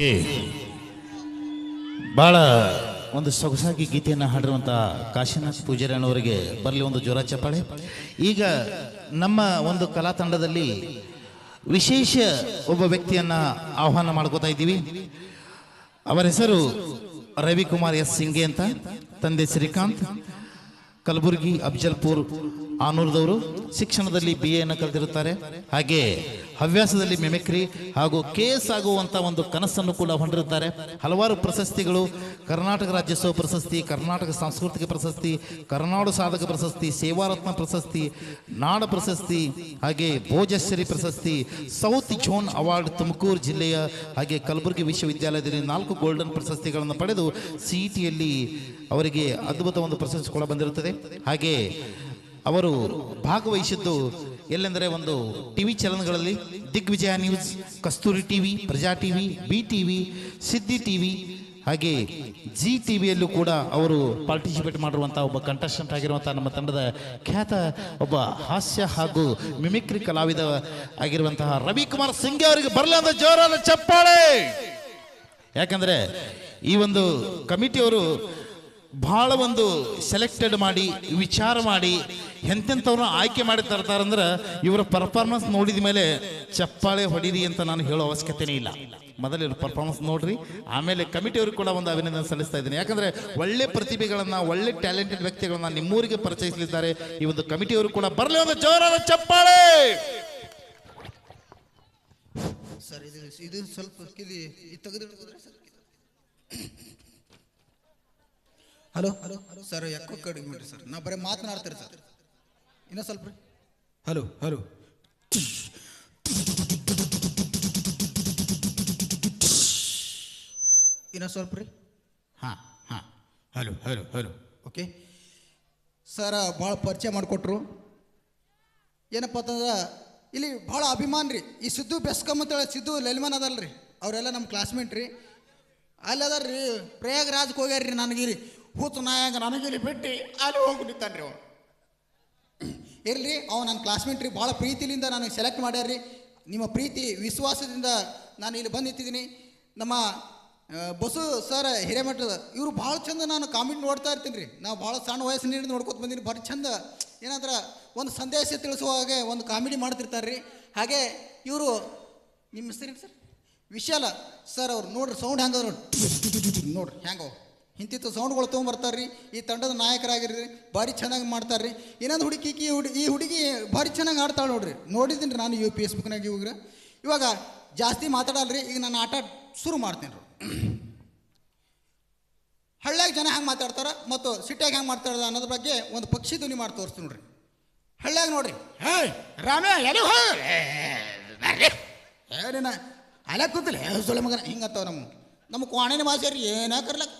Okay ಭಾಳ ಒಂದು ಸೊಗಸಾಗಿ ಗೀತೆಯನ್ನು ಹಾಡಿರುವಂಥ ಕಾಶಿನಾಥ್ ಪೂಜಾರಿ ಅಣ್ಣವರಿಗೆ ಬರಲಿ ಒಂದು ಜ್ವರ ಚಪ್ಪಾಳೆ. ಈಗ ನಮ್ಮ ಒಂದು ಕಲಾ ತಂಡದಲ್ಲಿ ವಿಶೇಷ ಒಬ್ಬ ವ್ಯಕ್ತಿಯನ್ನ ಆಹ್ವಾನ ಮಾಡ್ಕೋತಾ ಇದ್ದೀವಿ. ಅವರ ಹೆಸರು ರವಿಕುಮಾರ್ ಎಸ್ ಸಿಂಗೆ ಅಂತ, ತಂದೆ ಶ್ರೀಕಾಂತ್, ಕಲಬುರಗಿ, ಅಫ್ಜಲ್ಪುರ್ ಆನೂರ್ದವರು ಶಿಕ್ಷಣದಲ್ಲಿ ಬಿ ಎನ್ನು ಕಲಿತಿರುತ್ತಾರೆ. ಹಾಗೆ ಹವ್ಯಾಸದಲ್ಲಿ ಮೆಮಿಕ್ರಿ ಹಾಗೂ ಕೇಸ್ ಆಗುವಂಥ ಒಂದು ಕನಸನ್ನು ಕೂಡ ಹೊಂದಿರುತ್ತಾರೆ. ಹಲವಾರು ಪ್ರಶಸ್ತಿಗಳು, ಕರ್ನಾಟಕ ರಾಜ್ಯೋತ್ಸವ ಪ್ರಶಸ್ತಿ, ಕರ್ನಾಟಕ ಸಾಂಸ್ಕೃತಿಕ ಪ್ರಶಸ್ತಿ, ಕರ್ನಾಡು ಸಾಧಕ ಪ್ರಶಸ್ತಿ, ಸೇವಾರತ್ನ ಪ್ರಶಸ್ತಿ, ನಾಡ ಪ್ರಶಸ್ತಿ, ಹಾಗೆ ಭೋಜಶ್ರೀ ಪ್ರಶಸ್ತಿ, ಸೌತ್ ಝೋನ್ ಅವಾರ್ಡ್ ತುಮಕೂರು ಜಿಲ್ಲೆಯ ಹಾಗೆ ಕಲಬುರಗಿ ವಿಶ್ವವಿದ್ಯಾಲಯದಲ್ಲಿ ನಾಲ್ಕು ಗೋಲ್ಡನ್ ಪ್ರಶಸ್ತಿಗಳನ್ನು ಪಡೆದು ಸಿ ಟಿಯಲ್ಲಿ ಅವರಿಗೆ ಅದ್ಭುತ ಒಂದು ಪ್ರಶಸ್ತಿ ಕೂಡ ಬಂದಿರುತ್ತದೆ. ಹಾಗೆ ಅವರು ಭಾಗವಹಿಸಿದ್ದು ಎಲ್ಲೆಂದರೆ ಒಂದು TV ಚಾನಲ್ಗಳಲ್ಲಿ Digvijaya news, Kasturi TV, Praja TV, B TV, Siddhi TV, ಹಾಗೆ ಜಿ ವಿಯಲ್ಲೂ ಕೂಡ ಅವರು ಪಾರ್ಟಿಸಿಪೇಟ್ ಮಾಡಿರುವಂಥ ಒಬ್ಬ ಕಂಟೆಸ್ಟೆಂಟ್ ಆಗಿರುವಂಥ ನಮ್ಮ ತಂಡದ ಖ್ಯಾತ ಒಬ್ಬ ಹಾಸ್ಯ ಹಾಗೂ ಮಿಮಿಕ್ರಿ ಕಲಾವಿದ ಆಗಿರುವಂತಹ ರವಿಕುಮಾರ್ ಸಿಂಗೆ ಅವರಿಗೆ ಬರಲಿ ಅಂತ ಜೋರಾದ ಚಪ್ಪಾಳೆ. ಯಾಕಂದರೆ ಈ ಒಂದು ಕಮಿಟಿಯವರು ಬಹಳ ಒಂದು ಸೆಲೆಕ್ಟೆಡ್ ಮಾಡಿ, ವಿಚಾರ ಮಾಡಿ ಎಂತೆಂಥವ್ರನ್ನ ಆಯ್ಕೆ ಮಾಡಿ ತರ್ತಾರಂದ್ರೆ ಇವರ ಪರ್ಫಾರ್ಮೆನ್ಸ್ ನೋಡಿದ ಮೇಲೆ ಚಪ್ಪಾಳೆ ಹೊಡೀರಿ ಅಂತ ನಾನು ಹೇಳೋ ಅವಶ್ಯಕತೆನೇ ಇಲ್ಲ. ಮೊದಲು ಇವ್ರ ಪರ್ಫಾರ್ಮೆನ್ಸ್ ನೋಡ್ರಿ, ಆಮೇಲೆ ಕಮಿಟಿಯವರು ಕೂಡ ಒಂದು ಅಭಿನಂದನೆ ಸಲ್ಲಿಸ್ತಾ ಇದ್ದೀನಿ. ಯಾಕಂದರೆ ಒಳ್ಳೆ ಪ್ರತಿಭೆಗಳನ್ನು, ಒಳ್ಳೆ ಟ್ಯಾಲೆಂಟೆಡ್ ವ್ಯಕ್ತಿಗಳನ್ನ ನಿಮ್ಮೂರಿಗೆ ಪರಿಚಯಿಸಲಿದ್ದಾರೆ. ಈ ಒಂದು ಕಮಿಟಿಯವರು ಕೂಡ ಬರಲಿ ಒಂದು ಜೋರಾದ ಚಪ್ಪಾಳೆ! ಸರ್, ಇದು ಇದು ಸ್ವಲ್ಪ ತೆಗೆದಿಡ್ಬೋದ್ರಿ ಸರ್. ಹಲೋ? ಹಲೋ? ಸರ್ ಯಾಕೋ ಕಡಿಮೆ ಮಾಡ್ರಿ ಸರ್. ನಾ ಬರೀ ಮಾತನಾಡ್ತೀರಿ ಸರ್. ಇನ್ನೂ ಸ್ವಲ್ಪ ರೀ. Hello hello. ಇನ್ನೂ ಸ್ವಲ್ಪ ರೀ. ಹಾಂ ಹಾಂ. Hello hello hello. Okay. Sir ಭಾಳ ಪರಿಚಯ ಮಾಡಿಕೊಟ್ರು. ಏನಪ್ಪ ಅಂತಂದ್ರೆ ಇಲ್ಲಿ ಭಾಳ ಅಭಿಮಾನ ರೀ. ಈ ಸಿದ್ದು ಬೆಸ್ಕಮ್ ಅಂತೇಳಿ ಸಿದ್ದು ಲಲಿಮನ್ ಅದಲ್ರಿ ಅವರೆಲ್ಲ ನಮ್ಮ ಕ್ಲಾಸ್ಮೇಟ್ ರೀ. ಅಲ್ಲಿ ಅದಾರ ರೀ ಪ್ರಯಾಗರಾಜ್ಗೆ ಹೋಗ್ಯಾರ ರೀ ನನಗೆ ರೀ ಹೂತು ನಾಯಕ ನನಗಿರಿ ಬಿಟ್ಟು ಅಲ್ಲಿ ಹೋಗ್ಬಿಟ್ಟಿತ್ತಾನೆ ರೀ ಅವನು. ಇರಲಿ ಅವ ನನ್ನ ಕ್ಲಾಸ್ಮೇಟ್ ರೀ, ಭಾಳ ಪ್ರೀತಿಲಿಂದ ನನಗೆ ಸೆಲೆಕ್ಟ್ ಮಾಡ್ಯಾರ ರೀ ನಿಮ್ಮ ಪ್ರೀತಿ, ವಿಶ್ವಾಸದಿಂದ ನಾನು ಇಲ್ಲಿ ಬಂದು ನಮ್ಮ ಬಸು ಸರ್ ಹಿರೇಮಠದ, ಇವರು ಭಾಳ ಚಂದ ನಾನು ಕಾಮೆಂಟ್ ನೋಡ್ತಾ ಇರ್ತೀನಿ ರೀ ನಾವು ಭಾಳ ಸಣ್ಣ ವಯಸ್ಸಿನಿಂದ ನೋಡ್ಕೊತ ಬಂದೀನಿ, ಭಾರಿ ಚಂದ. ಏನಂದ್ರೆ ಒಂದು ಸಂದೇಶ ತಿಳಿಸುವ ಹಾಗೆ ಒಂದು ಕಾಮಿಡಿ ಮಾಡ್ತಿರ್ತಾರೆ ರೀ ಹಾಗೆ ಇವರು, ನಿಮ್ಮ ಹೆಸರೇನು ಸರ್ ವಿಶಾಲ ಸರ್ ಅವ್ರು ನೋಡ್ರಿ ಸೌಂಡ್ ನೋಡಿ ನೋಡ್ರಿ. ಹೆಂಗವ ಇಂತಿತ್ತು ಸೌಂಡ್ಗಳು ತೊಗೊಂಬರ್ತಾರೆ ರೀ ಈ ತಂಡದ ನಾಯಕರಾಗಿರ್ರಿ ಭಾರಿ ಚೆನ್ನಾಗಿ ಮಾಡ್ತಾರೆ ರೀ ಇನ್ನೊಂದು ಹುಡುಗಿ ಈಕಿ ಹುಡುಗಿ ಈ ಹುಡುಗಿ ಭಾರಿ ಚೆನ್ನಾಗಿ ಆಡ್ತಾಳೆ ನೋಡ್ರಿ. ನೋಡಿದ್ದೀನಿ ರೀ ನಾನು ಇವಾಗ ಫೇಸ್ಬುಕ್ನಾಗ ಇವಾಗ. ಇವಾಗ ಜಾಸ್ತಿ ಮಾತಾಡಲ್ರಿ ಈಗ ನಾನು ಆಟ ಶುರು ಮಾಡ್ತೀನಿ ರೀ ಹಳ್ಳ್ಯಾಗ ಜನ ಹೆಂಗೆ ಮಾತಾಡ್ತಾರ ಮತ್ತು ಸಿಟ್ಯಾಗ ಹೆಂಗೆ ಮಾತಾಡ್ದ ಅನ್ನೋದ್ರ ಬಗ್ಗೆ ಒಂದು ಪಕ್ಷಿ ಧ್ವನಿ ಮಾಡಿ ತೋರಿಸ್ತೀನಿ ನೋಡ್ರಿ. ಹಳ್ಳ್ಯಾಗ ನೋಡ್ರಿ. ಹೇ ರಾಮೇ ಎಲ್ಲಿ ಏನೇನ ಅಲ್ಲ ಕೂತಲ್ಲ ಸೊಳ್ಳೆ ಮಗನ ಹಿಂಗತ್ತವ ನಮ್ಮ ನಮ್ಮ ಕ್ವಾಣಿನ ಭಾಷೆ ರೀ ಏನ ಕರ್ಲಕ್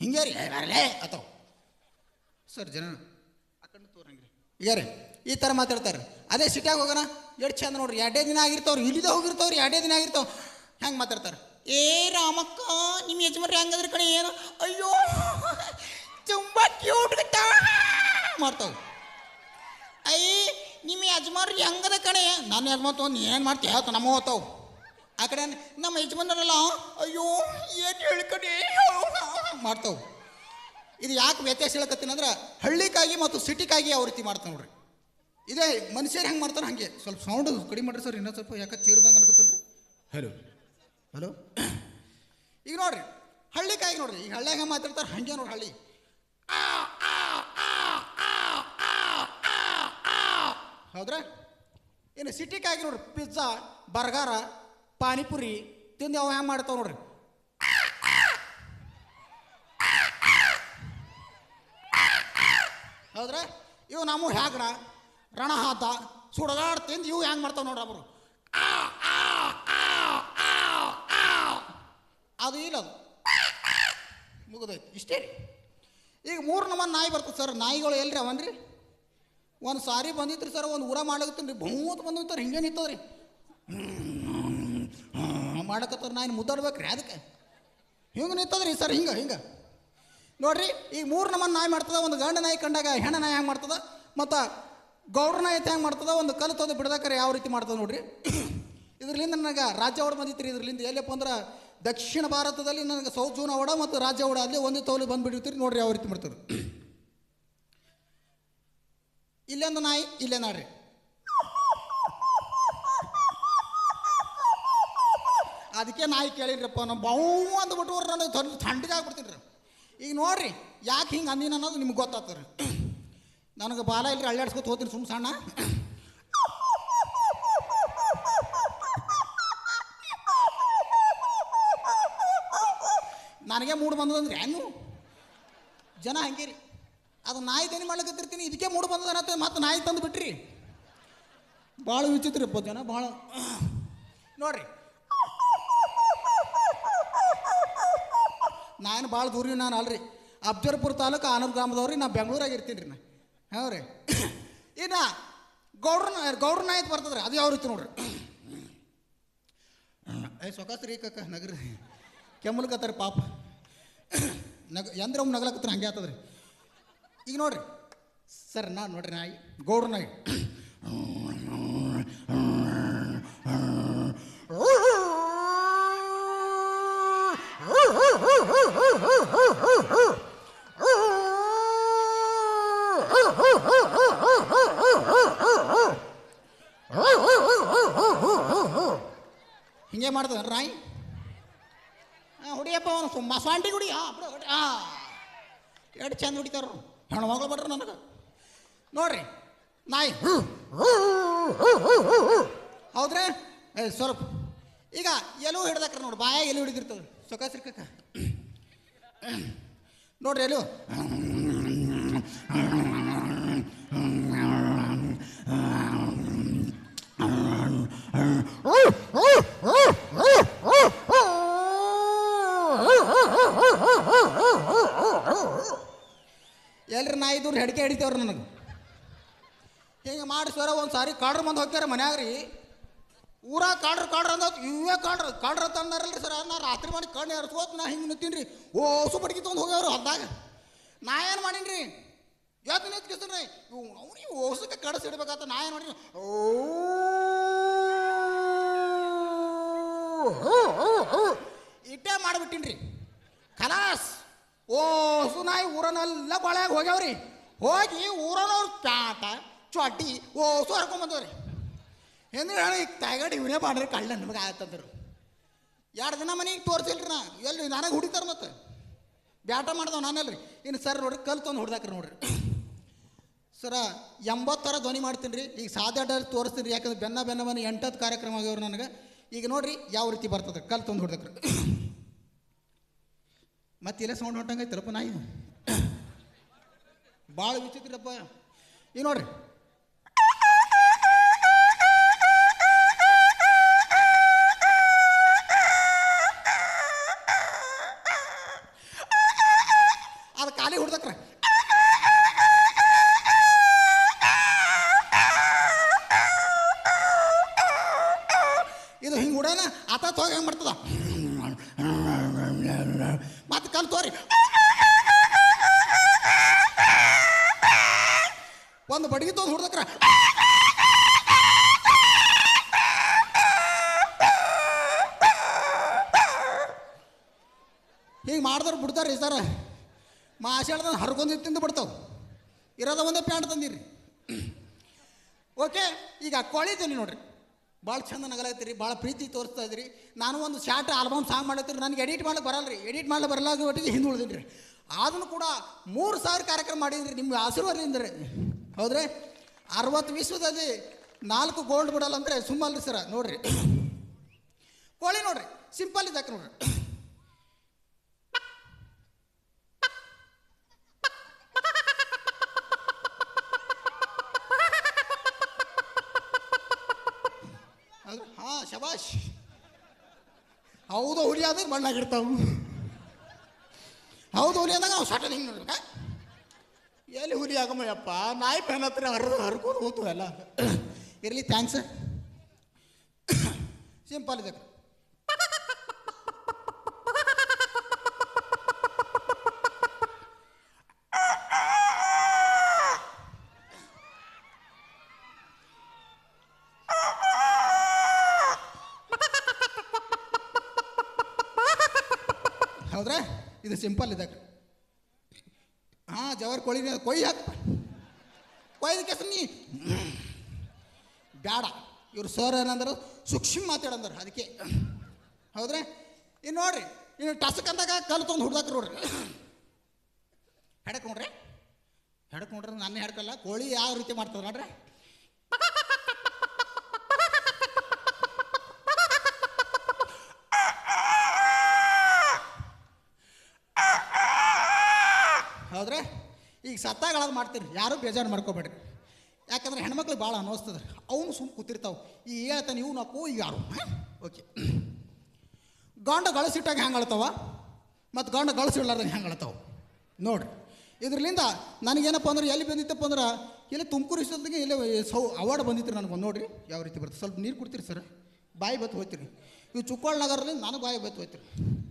ಹಿಂಗೆ ರೀ. ಬರಲೇ. ಅಥವಾ ಸರ್ ಜನ. ಅಕ್ಕಂಡು ತೋರಂಗ್ರಿ ಈಗ ರೀ ಈ ಥರ ಮಾತಾಡ್ತಾರೆ. ಅದೇ ಸಿಟಿಯಾಗಿ ಹೋಗೋಣ ಎಷ್ಟು ಚಂದ ನೋಡ್ರಿ. ಎರಡೇ ದಿನ ಆಗಿರ್ತಾವ್ರಿ ಇಲ್ಲಿದ ಹೋಗಿರ್ತಾವ್ರಿ ಎರಡೇ ದಿನ ಆಗಿರ್ತಾವ. ಹೆಂಗೆ ಮಾತಾಡ್ತಾರೆ? ಏ ರಾಮಕ್ಕ ನಿಮ್ಮ ಯಜಮಾನ್ರಿ ಹೆಂಗದ್ರ ಕಡೆ ಏನು? ಅಯ್ಯೋ ತುಂಬ ಕ್ಯೂಟ್ ಮಾಡ್ತಾವ. ಅಯ್ಯ ನಿಮ್ಮ ಯಜಮಾನ್ರಿ ಹೆಂಗದ ಕಣೆ? ನನ್ನ ಯಜಮಾನ್ ತೊಗೊಂಡು ಏನು ಮಾಡ್ತೀಯ ಹೇಳ್ತ ನಮ್ಮ ಹೋಗ್ತಾವ ಆ ಕಡೆ ನಮ್ಮ ಯಜಮಾನರಲ್ಲ ಅಯ್ಯೋ ಏನು ಹೇಳಿ ಕಡೆ ಮಾಡ್ತಾವು. ಇದು ಯಾಕೆ ವ್ಯತ್ಯಾಸ ಹೇಳಕತ್ತೀನಿ ಅಂದ್ರೆ ಹಳ್ಳಿಕಾಗಿ ಮತ್ತು ಸಿಟಿಕಾಗಿ ಯಾವ ರೀತಿ ಮಾಡ್ತಾವೆ ನೋಡ್ರಿ. ಇದೇ ಮನುಷ್ಯರು ಹೆಂಗೆ ಮಾಡ್ತಾರೆ ಹಾಗೆ. ಸ್ವಲ್ಪ ಸೌಂಡ್ ಕಡಿಮೆ ಮಾಡ್ರಿ ಸರ್ ಇನ್ನೊಂದು ಸ್ವಲ್ಪ ಯಾಕೆ ಚೀರ್ದಂಗೆ ರೀ ಹಲೋ. ಹಲೋ. ಈಗ ನೋಡ್ರಿ ಹಳ್ಳಿಕಾಗಿ ನೋಡ್ರಿ. ಈಗ ಹಳ್ಳಿಯಾಗ ಹೆಂಗೆ ಮಾತಾಡ್ತಾರೆ? ಹಂಗೆ ನೋಡ್ರಿ ಹಳ್ಳಿ. ಹೌದ್ರಾ? ಇನ್ನು ಸಿಟಿಕಾಗಿ ನೋಡ್ರಿ ಪಿಜ್ಜಾ ಬರ್ಗಾರ ಪಾನಿಪುರಿ ತಿಂದು ಅವು ಹೆಂಗೆ ಮಾಡ್ತಾವೆ ನೋಡ್ರಿ. ಹೌದ್ರಾ, ಇವು ನಮ್ಮ ಹ್ಯಾಗಣ ರಣಹಾತ ಸುಡಗಾಡ್ ತಿಂದು ಇವು ಹೆಂಗೆ ಮಾಡ್ತಾವ ನೋಡ್ರಿ ಅವರು. ಅದು ಇಲ್ಲ ಅದು. ಮುಗಿದೈತಿ ಇಷ್ಟೇ ರೀ. ಈಗ ಮೂರು ನಮ್ಮ ನಾಯಿ ಬರ್ತದೆ ಸರ್. ನಾಯಿಗಳು ಎಲ್ರಿ ಅವನ್ರಿ? ಒಂದು ಸಾರಿ ಬಂದಿತ್ತು ಸರ್, ಒಂದು ಊರ ಮಾಡ್ಲಕತ್ತೀನಿ ರೀ. ಬಹುತ್ ಬಂದಿರ್ತಾರೆ ಹಿಂಗೆ ನಿಂತದ ರೀ ಮಾಡಕತ್ತಾರ ನಾಯಿನ ಮುದ್ದಾಡ್ಬೇಕು ರೀ ಅದಕ್ಕೆ. ಹಿಂಗೆ ನಿಂತದ್ರಿ ಸರ್, ಹಿಂಗೆ ಹಿಂಗೆ. ನೋಡ್ರಿ, ಈ ಮೂರು ನಮ್ಮನ್ನು ನಾಯಿ ಮಾಡ್ತದೆ, ಒಂದು ಗಂಡ ನಾಯಿ ಕಂಡಾಗ ಹೆಣ್ಣ ನಾಯಿ ಹೆಂಗೆ ಮಾಡ್ತದೆ, ಮತ್ತು ಗೌಡ್ರ ನಾಯಿ ಹೆಂಗೆ ಮಾಡ್ತದೆ, ಒಂದು ಕಲ್ಲು ತಂದು ಬಿಡ್ದಾಕರೆ ಯಾವ ರೀತಿ ಮಾಡ್ತದೆ ನೋಡ್ರಿ. ಇದರಿಂದ ನನಗೆ ರಾಜ್ಯ ಅವಡ ಬಂದಿತ್ತು ಇದರಿಂದ ಎಲ್ಲಪ್ಪ ಅಂದ್ರೆ ದಕ್ಷಿಣ ಭಾರತದಲ್ಲಿ ನನಗೆ ಸೌತ್ ಜೂನ್ ಅವಡ ಮತ್ತು ರಾಜ್ಯ ಅವಡ ಅಲ್ಲಿ ಒಂದು ತೌಲಿ ಬಂದ್ಬಿಟ್ಟಿರ್ತೀರಿ ನೋಡ್ರಿ ಯಾವ ರೀತಿ ಮಾಡ್ತಾರೆ ಇಲ್ಲೊಂದು ನಾಯಿ, ಇಲ್ಲೇ ನಾಡ್ರಿ. ಅದಕ್ಕೆ ನಾಯಿ ಕೇಳಿದ್ರಪ್ಪ, ನಮ್ಮ ಬಾವು ಅಂದ್ಬಿಟ್ಟು ನನಗೆ ಥಂಡಿಗೆ ಆಗ್ಬಿಡ್ತೀನಿ ಈಗ ನೋಡ್ರಿ, ಯಾಕೆ ಹಿಂಗೆ ಅಂದಿನ ಅನ್ನೋದು ನಿಮ್ಗೆ ಗೊತ್ತಾಗ್ತದೆ. ನನಗೆ ಬಾಲ ಇಲ್ಲರಿ ಅಳ್ಳಾಡ್ಸ್ಕೊತ ಹೋಗ್ತೀನಿ ಸುಮ್ಮ ಸಣ್ಣ. ನನಗೆ ಮೂಡು ಬಂದದಂದ್ರೆ ಏನು ಜನ ಹಂಗೆ ರೀ ಅದು ನಾಯಿ ದನಿ ಮಾಡ್ಲಿಕ್ಕತ್ತಿರ್ತೀನಿ ಇದಕ್ಕೆ ಮೂಡು ಬಂದದನತ್ತೆ ಮತ್ತೆ ನಾಯಿ ತಂದು ಬಿಟ್ರಿ. ಭಾಳ ವಿಚಿತ್ರ ಇಪ್ಪತ್ತು ಜನ ಭಾಳ ನೋಡ್ರಿ ನಾನು ಭಾಳ ದೂರ ನಾನು ಅಲ್ರಿ. ಅಬ್ಜರ್ಪುರ ತಾಲೂಕು ಆನೂರು ಗ್ರಾಮದವ್ರಿ ನಾ ಬೆಂಗಳೂರಾಗ ಇರ್ತೀನಿ ರೀ ನಾ. ಹಾಂ ರೀ. ಇನ್ನು ಗೌಡ್ರ ಗೌಡ್ರ ನಾಯಕ್ ಬರ್ತದ್ರಿ, ಅದು ಯಾವ ರೀತಿ ನೋಡ್ರಿ. ಏ ಸೊಕಾಸ್ರಿ ಕಕ್ಕ, ನಗರ. ಕೆಮ್ಮಲ್ಕತ್ತಾರ ಪಾಪ. ನಗ ಎಂದ್ರೆ ಒಮ್ಮೆ ನಗಲಕತ್ರ ಹಂಗೆ ಆತದ್ರಿ. ಈಗ ನೋಡ್ರಿ. ಸರ್, ನಾ ನೋಡ್ರಿ ನಾಯಿ, ಗೌಡ್ರ ನಾಯಿ. ಹಿಂಗೆ ಮಾಡ್ತದ ರಾಯ್. ಹುಡಿಯಪ್ಪ ಅವನು ಸುಮ್ಮ ಸ್ವಾಂಟಿ ಹಾಂ ಹಾಂ ಎರಡು ಚಂದ ಹುಡಿತಾರ ಹೆಣ್ಣು ಮಗಳು ಬಿಡ್ರಿ ನನಗೆ. ನೋಡ್ರಿ, ನಾಯಿ. ಹೌದ್ರೆ? ಸ್ವಲ್ಪ. ಈಗ ಎಲ್ಲೂ ಹಿಡ್ದಕ್ರ ನೋಡಿ, ಬಾಯಾಗ ಎಲ್ಲಿ ಹಿಡಿದಿರ್ತದೆ. ಸೊಕಾಸ್ರಿ ಕಕ್ಕ ನೋಡ್ರಿ ಅಲ್ಲೂ. ಎಲ್ರಿ ನಾ ಇದ್ರು ಹೆಡ್ಕೆ ಹಿಡಿತೇವ್ರಿ ನನಗೆ. ಹಿಂಗೆ ಮಾಡಿ ಸರ ಒಂದು ಸಾರಿ ಕಾಡ್ರ ಬಂದು ಹೋಗ್ಯಾರ ಮನ್ಯಾಗ ರೀ ಊರಾಗ ಕಾಡ್ರ ಕಾಡ್ರ ಅಂದ ಇವೇ ಕಾಡ್ರ. ಕಾಡ್ರ ತಂದಾರಲ್ರಿ ಸರ್, ನಾ ರಾತ್ರಿ ಮಾಡಿ ಕಣ್ಣು ಎರ್ಸ್ಕೋತ ನಾ ಹಿಂಗೆ ನಿಂತೀನಿ ರೀ ಓಸು ಬಡ್ಗಿ ತೊಗೊಂಡು ಹೋಗ್ಯಾವ್ರು ಹೊಲ್ದಾಗ. ನಾ ಏನು ಮಾಡೀನಿ ರೀ ಯಾಕೆ ರೀ ಇವು ಅವ್ನಿಗೆ ಓಸಕ್ಕೆ ಕಡಸಿ ಇಡ್ಬೇಕಾತ, ನಾ ಏನು ಮಾಡೀನಿ ಇಟ್ಟೇ ಮಾಡಿಬಿಟ್ಟಿನಿ ರೀ ಖಲಾಸ್ ಓಸು ನಾಯಿ ಊರನೆಲ್ಲ ಕೊಳೆಯಾಗ ಹೋಗ್ಯಾವ್ರಿ. ಹೋಗಿ ಊರನವ್ರ ಚಾಟ ಚೊಟ್ಟಿ ಓಸು ಹರ್ಕೊಂಬಂದವ್ರಿ ಅಂದ್ರೆ ಈಗ ತಾಯ್ಗಾಡಿ ಇವನೇ ಮಾಡ್ರಿ ಕಳ್ಳ ನಮಗೆ ಆಯ್ತಂದ್ರು ಎರಡು ದಿನ ಮನೆಗೆ ತೋರಿಸಿಲ್ರಿ ನಾ. ಎಲ್ಲಿ ನನಗೆ ಹುಡಿತಾರೆ ಮತ್ತೆ. ಬ್ಯಾಟ ಮಾಡ್ದವ್ ನಾನಲ್ರಿ. ಇನ್ನು ಸರ್ ನೋಡ್ರಿ ಕಲ್ ತಂದು ಹೊಡ್ದಾಕ್ರಿ ನೋಡ್ರಿ. ಸರ ಎಂಬತ್ತರ ಧ್ವನಿ ಮಾಡ್ತೀನಿ ರೀ ಈಗ ಸಾಧ್ಯ ತೋರಿಸ್ತೀನಿ ರೀ ಯಾಕಂದ್ರೆ ಬೆನ್ನ ಬೆನ್ನ ಮನೆ ಎಂಟತ್ತು ಕಾರ್ಯಕ್ರಮ ಆಗ್ಯವ್ರು ನನಗೆ. ಈಗ ನೋಡ್ರಿ, ಯಾವ ರೀತಿ ಬರ್ತದೆ. ಕಲ್ ತಂದು ಹೊಡ್ದಕ್ರಿ. ಮತ್ತೆ ಇಲ್ಲೇ ಸೌಂಡ್ ಹೊಂಟಂಗೈತಲ್ಲಪ್ಪ ನಾಯಿ. ಭಾಳ ವಿಚಿತ್ರಪ್ಪ. ಈಗ ನೋಡ್ರಿ ಮಾಡಿದ್ರೆ ಬಿಡ್ತಾರೆ ರೀ ಸರ. ಮಾಸಾಡ್ದ ಹರ್ಕೊಂಡು ತಿಂದು ಬಿಡ್ತಾವೆ. ಇರೋದ ಒಂದೇ ಪ್ಯಾಂಟ್ ತಂದಿರಿ ಓಕೆ, ಈಗ ಕೊಳಿತೀನಿ ನೋಡ್ರಿ. ಭಾಳ ಚಂದ ನಗಲಾಗ್ತೀರಿ ಭಾಳ ಪ್ರೀತಿ ತೋರಿಸ್ತಾ ಇದ್ರಿ. ನಾನು ಒಂದು ಶಾರ್ಟ್ ಆಲ್ಬಮ್ ಸಾಂಗ್ ಮಾಡತ್ತೀರಿ ನನಗೆ ಎಡಿಟ್ ಮಾಡಕ್ಕೆ ಬರಲ್ಲ ರೀ ಎಡಿಟ್ ಮಾಡಲು ಬರಲಾಗ ಒಟ್ಟಿಗೆ ಹಿಂದೆ ಉಳಿದೀನಿ ರೀ ಕೂಡ ಮೂರು ಸಾವಿರ ಕಾರ್ಯಕ್ರಮ ಮಾಡಿದ್ರಿ ನಿಮ್ಮ ಆಶೀರ್ವಾದದಿಂದ ರೀ ಹೌದ್ರಿ? ಅರವತ್ತು ವಿಶ್ವದಲ್ಲಿ ನಾಲ್ಕು ಗೋಲ್ಡ್ ಬಿಡಲ್ಲ ಅಂದರೆ ಸುಮ್ಮಲ್ರಿ ಸರ, ನೋಡ್ರಿ. ಕೋಳಿ ನೋಡ್ರಿ ಸಿಂಪಲ್ ಇದ್ದಕ್ಕೆ ನೋಡ್ರಿ ಹೌದು ಹಾಂ ಶಬಾಷ್. ಹೌದು, ಹುಲಿ ಆದ್ರೆ ಮಣ್ಣಾಗಿರ್ತಾವ ಹೌದು, ಹುಲಿ ಅಂದಾಗ ನಾವು ಸಟನ್ ಹಿಂಗೆ ನೋಡ್ಬೇಕ? ಎಲ್ಲಿ ಹುಲಿ ಆಗಮ್ಮಯ್ಯಪ್ಪ ನಾಯಿ ಪೆನ್ ಹತ್ರ ಹರಿದು ಹರ್ಕೊಂಡು ಹೋತು ಎಲ್ಲ. ಇರಲಿ ಥ್ಯಾಂಕ್ಸ್ ಸಿಂಪಲ್ ಇದೆ ಹೌದ್ರಾ ಇದು ಸಿಂಪಲ್ ಇದೆ. ಹಾಂ ಜವರ್ ಕೋಳಿ ಕೊಯ್ ಹಾಕ. ಕೊಯ್ದ ಕೆಸ ನೀ. ಬ್ಯಾಡ. ಇವ್ರು ಸರ್ ಏನಂದ್ರು ಸೂಕ್ಷ್ಮ ಮಾತಾಡಂದ್ರು ಅದಕ್ಕೆ. ಹೌದ್ರೆ? ಇನ್ನು ನೋಡ್ರಿ, ಇನ್ನು ಟಸಕ್ ಅಂದಾಗ ಕಲ್ಲು ತೊಗೊಂಡು ಹುಡ್ದಾಕ್ರಿ ನೋಡ್ರಿ. ಹೆಡಕ್ ನೋಡ್ರಿ ಹೆಡಕ್ ನೋಡ್ರಿ ನಾನೇ ಹೆಡ್ಕಲ್ಲ, ಕೋಳಿ ಯಾವ ರೀತಿ ಮಾಡ್ತದೆ ನೋಡ್ರಿ ಹೌದ್ರಾ ಈಗ ಸತ್ತಾಗಳಾದ ಮಾಡ್ತೀರಿ. ಯಾರೂ ಬೇಜಾರು ಮಾಡ್ಕೋಬೇಡ್ರಿ. ಯಾಕಂದ್ರೆ ಹೆಣ್ಮಕ್ಳು ಭಾಳ ಅನ್ನಿಸ್ತದೆ ಅವನು ಸುಮ್ಮ ಕೂತಿರ್ತಾವೆ. ಈ ಹೇಳ್ತಾನೆ ಇವು ನಕ್ಕು ಈಗ ಯಾರು? ಓಕೆ. ಗಂಡ ಗಳಿಸಿಟ್ಟಾಗ ಹೆಂಗೆ ಅಳ್ತಾವ? ಮತ್ತು ಗಂಡ ಗಳಿಸಿಡ್ಲಾರ್ದಾಗ ಹೆಂಗೆ ಅಳ್ತಾವ? ನೋಡ್ರಿ. ಇದ್ರಲಿಂದ ನನಗೇನಪ್ಪ ಅಂದ್ರೆ ಎಲ್ಲಿ ಬಂದಿತ್ತಪ್ಪ ಅಂದ್ರೆ ಇಲ್ಲಿ ತುಮಕೂರು ಇಷ್ಟೊತ್ತಿಗೆ ಇಲ್ಲಿ ಸೌ ಅವಾರ್ಡ್ ಬಂದಿತ್ತು ನನಗೆ ನೋಡ್ರಿ. ಯಾವ ರೀತಿ ಬರ್ತದೆ. ಸ್ವಲ್ಪ ನೀರು ಕುಡ್ತೀರಿ ಸರ್. ಬಾಯಿ ಬತ್ತು ಹೋಯ್ತಿರಿ. ಇವು ಚುಕ್ಕೋಳ್ ನಗರಲ್ಲಿ ನಾನು ಬಾಯಿ ಬತ್ತು ಹೋಯ್ತೀರಿ.